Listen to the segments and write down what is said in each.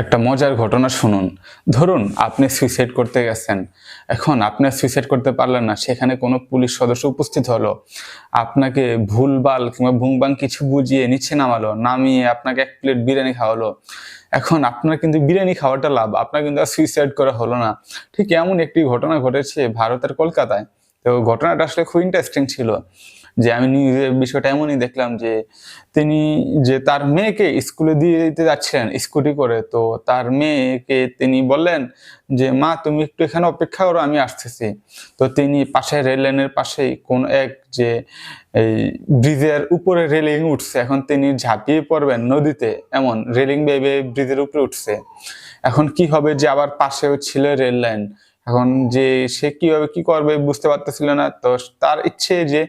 একটা মজার ঘটনা শুনুন। ধরুন আপনি সুইসাইড করতে গেছেন। এখন আপনি সুইসাইড করতে পারলেন না, সেখানে কোনো পুলিশ সদস্য উপস্থিত হলো। আপনাকে ভুলভাল কিংবা ভুংবাং কিছু বুঝিয়ে নিচে নামালো, নামিয়ে আপনাকে এক প্লেট বিরিয়ানি খাওয়ালো। এখন আপনার কিন্তু বিরিয়ানি খাওয়াটা লাভ, আপনার কিন্তু আর সুইসাইড করা হলো না। ঠিক এমন একটি ঘটনা ঘটেছে ভারতের কলকাতায়। তো ঘটনাটা আসলে খুব ইন্টারেস্টিং ছিল। যে আমি নিউজে বিষয়টা এমনই দেখলাম যে তিনি যে তার মেয়েকে স্কুলে দিয়ে দিতে যাচ্ছিলেন, স্কুটি করে, তো তার মেয়েকে তিনি বললেন যে, মা, তুমি একটু এখানে অপেক্ষা করো, আমি আসতেছি। তো তিনি পাশে রেল লাইনের পাশেই কোন এক যে এই ব্রিজের উপরে রেলিং উঠছে, এখন তিনি ঝাঁপিয়ে পড়বেন নদীতে, এমন রেলিং বেবে ব্রিজের উপরে উঠছে। এখন কি হবে যে আবার পাশেও ছিল রেল লাইন এখন যে সে কীভাবে কি করবে বুঝতে পারতেছিল না। তো তার ইচ্ছে যে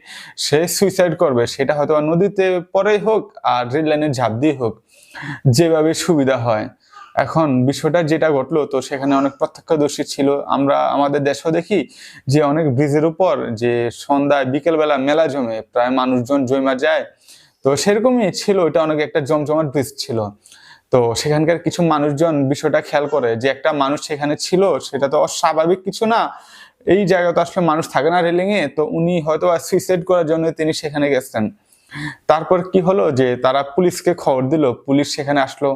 সে সুইসাইড করবে, সেটা হয়তো নদীতে পরেই হোক আর রেল লাইনে ঝাঁপ দিয়ে হোক, যেভাবে সুবিধা হয়। এখন বিষয়টা যেটা ঘটলো, তো সেখানে অনেক প্রত্যক্ষদর্শী ছিল। আমরা, আমাদের দেশেও দেখি যে অনেক ব্রিজের উপর যে সন্ধ্যায় বিকেলবেলা মেলা জমে, প্রায় মানুষজন জমা যায়। তো সেরকমই ছিল, এটা অনেক একটা জমজমাট ব্রিজ ছিল। তো সেখানকার কিছু মানুষজন বিষয়টা খেয়াল করে যে একটা মানুষ সেখানে ছিল, সেটা তো অস্বাভাবিক কিছু না। এই জায়গা তো আসলে মানুষ থাকে না রেলিংয়ে তো উনি হয়তো সুইসাইড করার জন্য তিনি সেখানে গেছেন। তারপর কি হলো যে তারা পুলিশকে খবর দিল, পুলিশ সেখানে আসলো,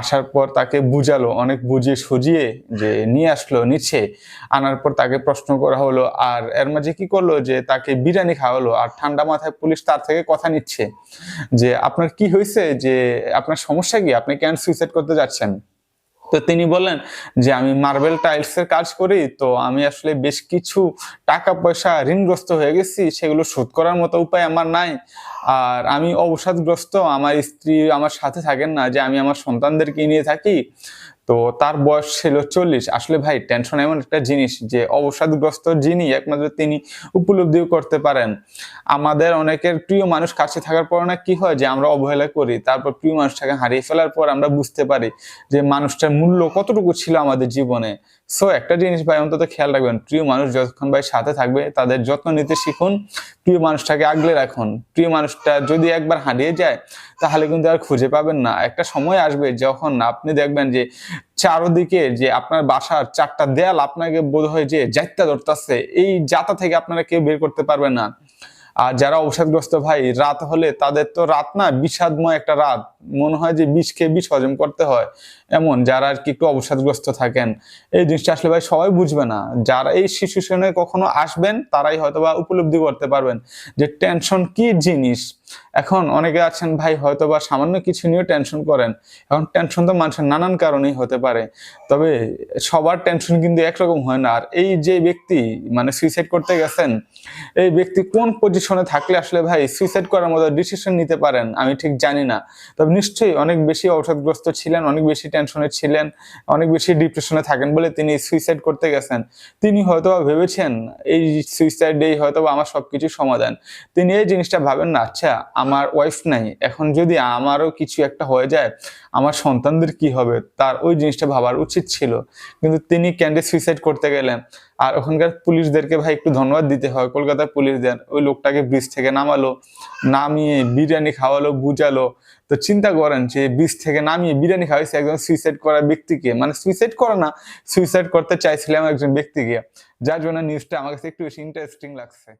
আসার পর তাকে বুঝালো, অনেক বুঝিয়ে সুজিয়ে যে নিয়ে আসলো নিচে আনার পর তাকে প্রশ্ন করা হলো, আর এর মাঝে কি করল যে তাকে বিরিয়ানি খাওয়ালো, আর ঠান্ডা মাথায় পুলিশ তার থেকে কথা নিচ্ছে যে, আপনার কি হয়েছে? যে আপনার সমস্যা কি? আপনি কেন সুইসাইড করতে যাচ্ছেন? তো তিনি বলেন যে, আমি মার্বেল টাইলস এর কাজ করি, তো আমি আসলে বেশ কিছু টাকা পয়সা ঋণগ্রস্ত হয়ে গেছি, সেগুলো শোধ করার মতো উপায় আমার নাই। আর আমি অবসাদগ্রস্ত, আমার স্ত্রী আমার সাথে থাকেন না, যে আমি আমার সন্তানদেরকে নিয়ে থাকি। তো তার বয়স ছিল চল্লিশ। আসলে ভাই টেনশন এমন একটা জিনিস যে অবসাদগ্রস্ত যিনি একমাত্র তিনি উপলব্ধিও করতে পারেন। আমাদের অনেকের প্রিয় মানুষ কাছে থাকার পর না কি হয় যে আমরা অবহেলা করি, তারপর প্রিয় মানুষটাকে হারিয়ে ফেলার পর আমরা বুঝতে পারি যে মানুষটার মূল্য কতটুকু ছিল আমাদের জীবনে। সো একটা জিনিস ভাই, অন্তত খেয়াল রাখবেন, প্রিয় মানুষ যতক্ষণ ভাই সাথে থাকবে, তাদের যত্ন নিতে শিখুন, প্রিয় মানুষটাকে আগলে রাখুন। প্রিয় মানুষটা যদি একবার হারিয়ে যায়, তাহলে কিন্তু আর খুঁজে পাবেন না। একটা সময় আসবে যখন আপনি দেখবেন যে, চারোদিকে যে আপনার বাসার চারটা দেয়াল আপনাকে বোধ হয় যে যাইতা ধরতেছে, এই যাতা থেকে আপনারা কেউ বের করতে পারবেন না। আর যারা অবসাদগ্রস্ত ভাই, রাত হলে তাদের তো রাত না, বিষাদময় একটা রাত। মনে হয় যে বিষ খেয়ে বিষ হজম করতে হয়। এমন যারা আর কি একটু অবসাদগ্রস্ত থাকেন। এই জিনিসটা আসলে ভাই সবাই বুঝবে না। যারা এই শিশু সিচুয়েশনে কখনো আসবেন, তারাই হয়তো বা উপলব্ধি করতে পারবেন যে টেনশন কি জিনিস? এখন অনেকে আছেন, ভাই হয়তো বা সামান্য কিছু নিয়ে টেনশন করেন। এখন টেনশন তো মানুষের নানান কারণেই হতে পারে। তবে সবার টেনশন কিন্তু একরকম হয় না। আর এই যে ব্যক্তি মানে সুইসাইড করতে গেছেন, এই ব্যক্তি কোন পজিশনে থাকলে আসলে, ভাই সুইসাইড করার মতো ডিসিশন নিতে পারেন? আমি ঠিক জানি না। তবে নিশ্চয়ই অনেক বেশি ঔষধগ্রস্ত ছিলেন, অনেক বেশি টেনশনে ছিলেন, অনেক বেশি ডিপ্রেশনে থাকেন বলে তিনি সুইসাইড করতে গেছেন। তিনি হয়তো ভেবেছেন, এই সুইসাইডেই হয়তো আমার সবকিছু সমাধান। তিনি এই জিনিসটা ভাবেন না আচ্ছা আমার ওয়াইফ নাই, এখন যদি আমারও কিছু একটা হয়ে যায়, আমার সন্তানদের কি হবে? তার ওই জিনিসটা ভাবার উচিত ছিল। কিন্তু তিনি ক্যান্ডে সুইসাইড করতে গেলেন। আর ওখানকার পুলিশদেরকে ভাই একটু ধন্যবাদ দিতে হয়। কলকাতার পুলিশদের, ওই লোকটাকে ব্রিজ থেকে নামালো, নামিয়ে বিরিয়ানি খাওয়ালো, বুঝালো। তো চিন্তা করেন যে ব্রিজ থেকে নামিয়ে বিরিয়ানি খাওয়াইছে একজন সুইসাইড করা ব্যক্তিকে। মানে সুইসাইড করে না সুইসাইড করতে চাইছিলাম একজন ব্যক্তিকে। যার জন্য নিউজটা আমার কাছে একটু বেশি ইন্টারেস্টিং লাগছে।